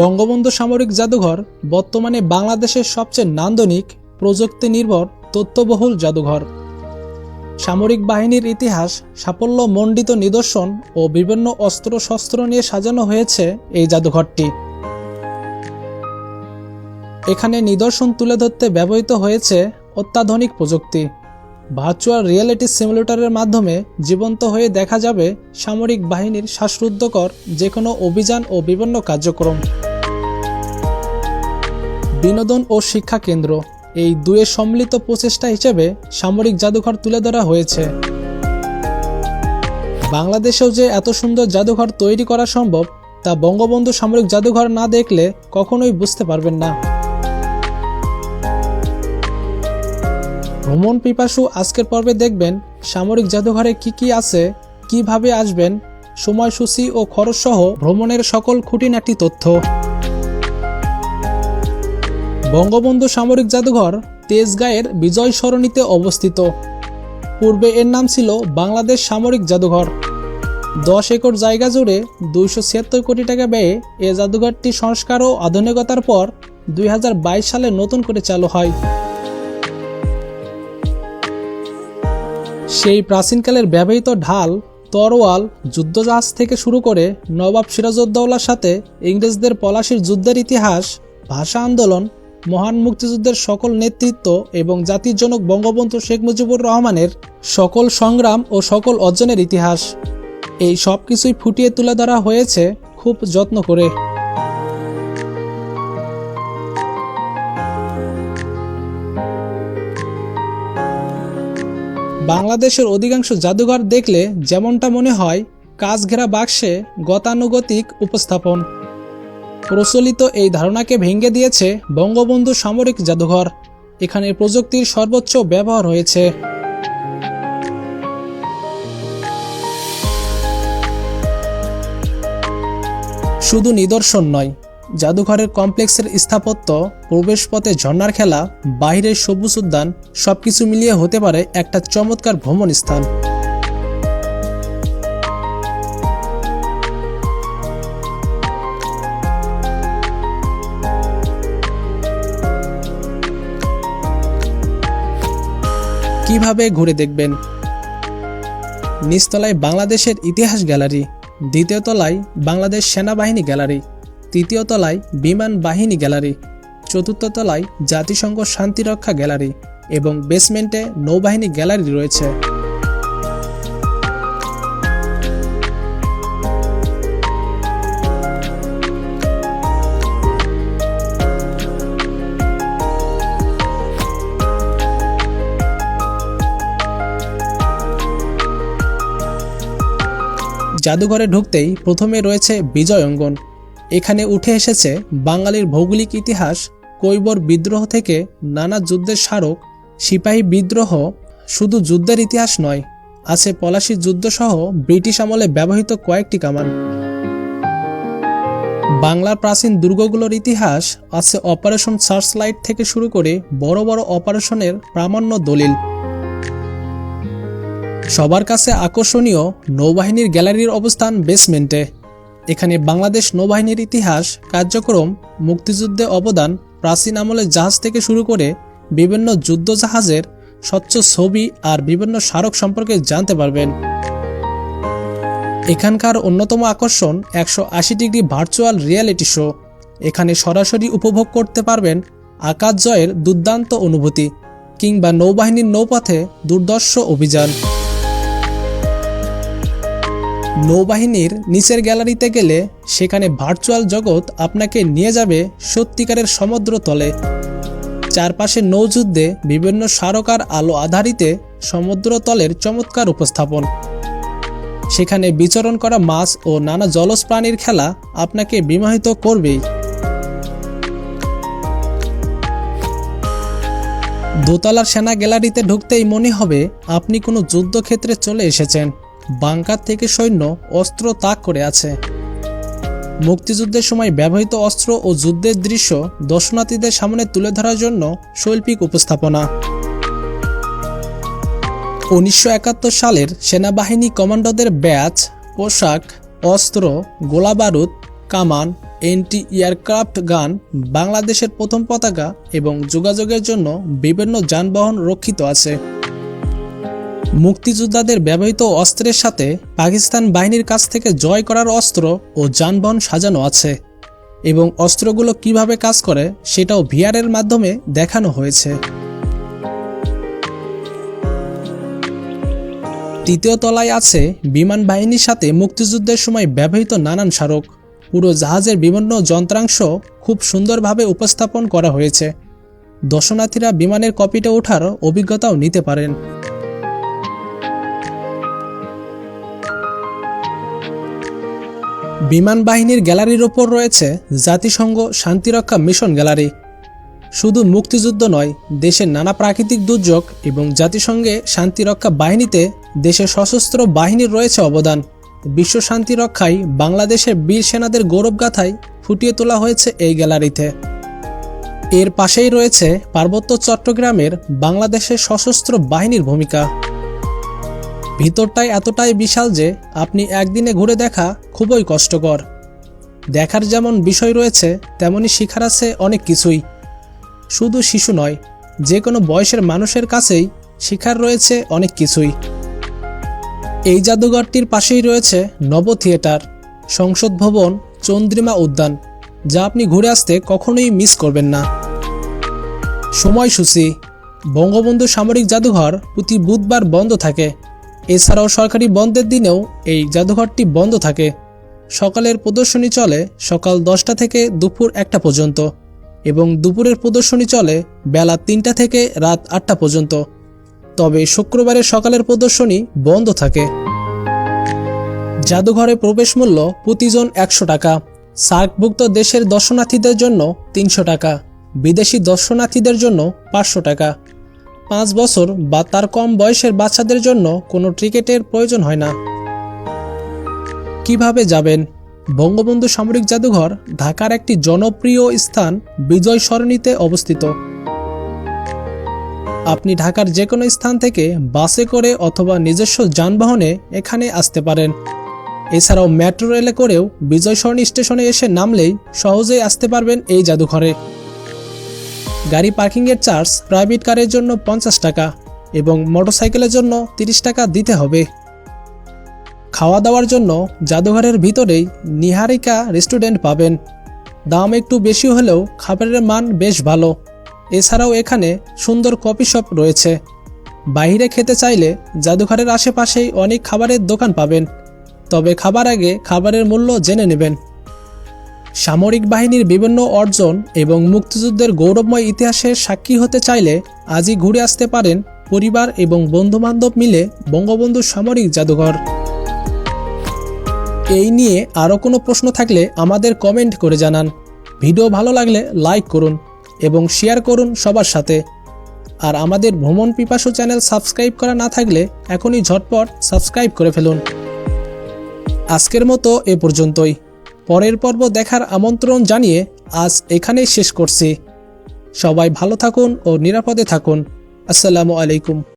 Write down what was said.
বঙ্গবন্ধু সামরিক জাদুঘর বর্তমানে বাংলাদেশের সবচেয়ে নান্দনিক প্রযুক্তি নির্ভর তথ্যবহুল জাদুঘর। সামরিক বাহিনীর ইতিহাস, সাফল্য মণ্ডিত নিদর্শন ও বিভিন্ন অস্ত্রশস্ত্র নিয়ে সাজানো হয়েছে এই জাদুঘরটি। এখানে নিদর্শন তুলে ধরতে ব্যবহৃত হয়েছে অত্যাধুনিক প্রযুক্তি। ভার্চুয়াল রিয়েলিটি সিমুলেটরের মাধ্যমে জীবন্ত হয়ে দেখা যাবে সামরিক বাহিনীর শ্বাসরুদ্ধকর যে কোনো অভিযান ও বিভিন্ন কার্যক্রম। বিনোদন ও শিক্ষা কেন্দ্র। এই দুয়ের সম্মিলিত প্রচেষ্টা হিসেবে সামরিক জাদুঘর তুলে ধরা হয়েছে। বাংলাদেশেও যে এত সুন্দর জাদুঘর তৈরি করা সম্ভব, তা বঙ্গবন্ধু সামরিক জাদুঘর না দেখলে কখনোই বুঝতে পারবেন না। ভ্রমণ পিপাসু আজকের পর্বে দেখবেন সামরিক জাদুঘরে কি কি আছে, কীভাবে আসবেন, সময়সূচি ও খরচ সহ ভ্রমণের সকল খুঁটিনাটি তথ্য। বঙ্গবন্ধু সামরিক জাদুঘর তেজগাঁয়ের বিজয় সরণিতে অবস্থিত। পূর্বে এর নাম ছিল বাংলাদেশ সামরিক জাদুঘর। দশ একর জায়গা জুড়ে দুইশো ছিয়াত্তর কোটি টাকা ব্যয়ে এ জাদুঘরটি সংস্কার ও আধুনিকতার পর দুই হাজার বাইশ সালে নতুন করে চালু হয়। সেই প্রাচীনকালের ব্যবহৃত ঢাল, তরোয়াল, যুদ্ধজাহাজ থেকে শুরু করে নবাব সিরাজউদ্দৌলার সাথে ইংরেজদের পলাশির যুদ্ধের ইতিহাস, ভাষা আন্দোলন মহান মুক্তিযুদ্ধের সকল নেতৃত্ব এবং জাতির জনক বঙ্গবন্ধু শেখ মুজিবুর রহমানের সকল সংগ্রাম ও সকল অর্জনের ইতিহাস। এই সব কিছুই ফুটিয়ে তুলে ধরা হয়েছে খুব যত্ন করে। বাংলাদেশের অধিকাংশ জাদুঘর দেখলে যেমনটা মনে হয় কাজ ঘেরা বাক্সে গতানুগতিক উপস্থাপন। প্রচলিত এই ধারণাকে ভেঙে দিয়েছে বঙ্গবন্ধু সামরিক জাদুঘর। এখানে প্রযুক্তির সর্বোচ্চ ব্যবহার হয়েছে। শুধু নিদর্শন নয়, জাদুঘরের কমপ্লেক্সের স্থাপত্য, প্রবেশপথে ঝর্ণার খেলা বাইরের সবুজ উদ্যান, সবকিছু মিলিয়ে হতে পারে একটা চমৎকার ভ্রমণ স্থান কীভাবে ঘুরে দেখবেন? নিচতলায় বাংলাদেশের ইতিহাস গ্যালারি, দ্বিতীয় তলায় বাংলাদেশ সেনাবাহিনী গ্যালারি, তৃতীয় তলায় বিমান বাহিনী গ্যালারি, চতুর্থ তলায় জাতিসংঘ শান্তিরক্ষা গ্যালারি এবং বেসমেন্টে নৌবাহিনী গ্যালারি রয়েছে। জাদুঘরে ঢুকতেই প্রথমে রয়েছে বিজয় অঙ্গন। এখানে উঠে এসেছে বাঙালির ভৌগোলিক ইতিহাস, কৈবর বিদ্রোহ থেকে নানা যুদ্ধের স্মারক, সিপাহী বিদ্রোহ শুধু যুদ্ধের ইতিহাস নয়, আছে পলাশি যুদ্ধসহ ব্রিটিশ আমলে ব্যবহৃত কয়েকটি কামান। বাংলার প্রাচীন দুর্গগুলোর ইতিহাস আছে অপারেশন সার্চলাইট থেকে শুরু করে বড় বড় অপারেশনের প্রামাণ্য দলিল। সবার কাছে আকর্ষণীয় নৌবাহিনীর গ্যালারির অবস্থান বেসমেন্টে। এখানে বাংলাদেশ নৌবাহিনীর ইতিহাস, কার্যক্রম, মুক্তিযুদ্ধে অবদান, প্রাচীন আমলের জাহাজ থেকে শুরু করে বিভিন্ন যুদ্ধ জাহাজের স্বচ্ছ ছবি আর বিভিন্ন স্মারক সম্পর্কে জানতে পারবেন। এখানকার অন্যতম আকর্ষণ একশো আশি ডিগ্রি ভার্চুয়াল রিয়েলিটি শো। এখানে সরাসরি উপভোগ করতে পারবেন আকাশ জয়ের দুর্দান্ত অনুভূতি কিংবা নৌবাহিনীর নৌপথে দুর্দর্শ অভিযান। নৌবাহিনীর নিচের গ্যালারিতে গেলে সেখানে ভার্চুয়াল জগৎ আপনাকে নিয়ে যাবে সত্যিকারের সমুদ্র তলে। চারপাশে নৌযুদ্ধে বিভিন্ন স্মারকার আলো আধারিতে সমুদ্র তলের চমৎকার উপস্থাপন। সেখানে বিচরণ করা মাছ ও নানা জলজ প্রাণীর খেলা আপনাকে বিমোহিত করবেই। দোতলার সেনা গ্যালারিতে ঢুকতেই মনে হবে আপনি কোনো যুদ্ধক্ষেত্রে চলে এসেছেন। বাংকার থেকে সৈন্য অস্ত্র তাক করে আছে। মুক্তিযুদ্ধের সময় ব্যবহৃত অস্ত্র ও যুদ্ধের দৃশ্য দর্শনার্থীদের সামনে তুলে ধরার জন্য শৈল্পিক উপস্থাপনা। উনিশশো একাত্তর সালের সেনাবাহিনী কমান্ডোদের ব্যাচ, পোশাক, অস্ত্র, গোলাবারুদ, কামান, এন্টি এয়ারক্রাফট গান, বাংলাদেশের প্রথম পতাকা এবং যোগাযোগের জন্য বিভিন্ন যানবাহন রক্ষিত আছে। মুক্তিযোদ্ধাদের ব্যবহৃত অস্ত্রের সাথে পাকিস্তান বাহিনীর কাছ থেকে জয় করার অস্ত্র ও যানবাহন সাজানো আছে এবং অস্ত্রগুলো কীভাবে কাজ করে সেটাও ভিআরের মাধ্যমে দেখানো হয়েছে। তৃতীয় তলায় আছে বিমান বাহিনীর সাথে মুক্তিযুদ্ধের সময় ব্যবহৃত নানান স্মারক। পুরো জাহাজের বিভিন্ন যন্ত্রাংশ খুব সুন্দরভাবে উপস্থাপন করা হয়েছে। দর্শনার্থীরা বিমানের কপিটা ওঠার অভিজ্ঞতাও নিতে পারেন। বিমান বাহিনীর গ্যালারির ওপর রয়েছে জাতিসংঘ শান্তিরক্ষা মিশন গ্যালারি। শুধু মুক্তিযুদ্ধ নয়, দেশের নানা প্রাকৃতিক দুর্যোগ এবং জাতিসংঘে শান্তিরক্ষা বাহিনীতে দেশের সশস্ত্র বাহিনীর রয়েছে অবদান। বিশ্ব শান্তি রক্ষায় বাংলাদেশের বীর সেনাদের গৌরবগাথায় ফুটিয়ে তোলা হয়েছে এই গ্যালারিতে। এর পাশেই রয়েছে পার্বত্য চট্টগ্রামের বাংলাদেশের সশস্ত্র বাহিনীর ভূমিকা। ভিতরটাই এতটাই বিশাল যে আপনি একদিনে ঘুরে দেখা খুবই কষ্টকর। দেখার যেমন বিষয় রয়েছে, তেমনি শিখার আছে অনেক কিছুই। শুধু শিশু নয়, যে কোনো বয়সের মানুষের কাছেই শিখার রয়েছে অনেক কিছুই। এই জাদুঘরটির পাশেই রয়েছে নব থিয়েটার, সংসদ ভবন, চন্দ্রিমা উদ্যান, যা আপনি ঘুরে আসতে কখনোই মিস করবেন না। সময়সূচি, বঙ্গবন্ধু সামরিক জাদুঘর প্রতি বুধবার বন্ধ থাকে। এছাড়াও সরকারি বন্ধের দিনেও এই জাদুঘরটি বন্ধ থাকে। সকালের প্রদর্শনী চলে সকাল দশটা থেকে দুপুর একটা পর্যন্ত এবং দুপুরের প্রদর্শনী চলে বেলা তিনটা থেকে রাত আটটা পর্যন্ত। তবে শুক্রবারের সকালের প্রদর্শনী বন্ধ থাকে। জাদুঘরে প্রবেশ মূল্য প্রতিজন একশো টাকা, সার্কভুক্ত দেশের দর্শনার্থীদের জন্য তিনশো টাকা, বিদেশি দর্শনার্থীদের জন্য পাঁচশো টাকা পাঁচ বছর বা তার কম বয়সের বাচ্চাদের জন্য কোনো টিকেটের প্রয়োজন হয় না। কীভাবে যাবেন? বঙ্গবন্ধু সামরিক জাদুঘর ঢাকার একটি জনপ্রিয় স্থান বিজয় সরণিতে অবস্থিত। আপনি ঢাকার যে কোনো স্থান থেকে বাসে করে অথবা নিজস্ব যানবাহনে এখানে আসতে পারেন। এছাড়াও মেট্রো রেলে করেও বিজয় সরণি স্টেশনে এসে নামলেই সহজেই আসতে পারবেন এই জাদুঘরে। গাড়ি পার্কিংয়ের চার্জ প্রাইভেট কারের জন্য পঞ্চাশ টাকা এবং মোটরসাইকেলের জন্য তিরিশ টাকা দিতে হবে। খাওয়া দাওয়ার জন্য জাদুঘরের ভিতরেই নিহারিকা রেস্টুরেন্ট পাবেন। দাম একটু বেশি হলেও খাবারের মান বেশ ভালো। এছাড়াও এখানে সুন্দর কফি শপ রয়েছে। বাইরে খেতে চাইলে জাদুঘরের আশেপাশেই অনেক খাবারের দোকান পাবেন। তবে খাবার আগে খাবারের মূল্য জেনে নেবেন। সামরিক বাহিনীর বিভিন্ন অর্জন এবং মুক্তিযুদ্ধের গৌরবময় ইতিহাসের সাক্ষী হতে চাইলে আজই ঘুরে আসতে পারেন পরিবার এবং বন্ধুবান্ধব মিলে বঙ্গবন্ধু সামরিক জাদুঘর। এই নিয়ে আরও কোনো প্রশ্ন থাকলে আমাদের কমেন্ট করে জানান। ভিডিও ভালো লাগলে লাইক করুন এবং শেয়ার করুন সবার সাথে। আর আমাদের ভ্রমণ পিপাসু চ্যানেল সাবস্ক্রাইব করা না থাকলে এখনই ঝটপট সাবস্ক্রাইব করে ফেলুন। আজকের মতো এ পর্যন্তই। পরের পর্ব দেখার আমন্ত্রণ জানিয়ে আজ এখানেই শেষ করছি। সবাই ভালো থাকুন ও নিরাপদে থাকুন। আসসালামু আলাইকুম।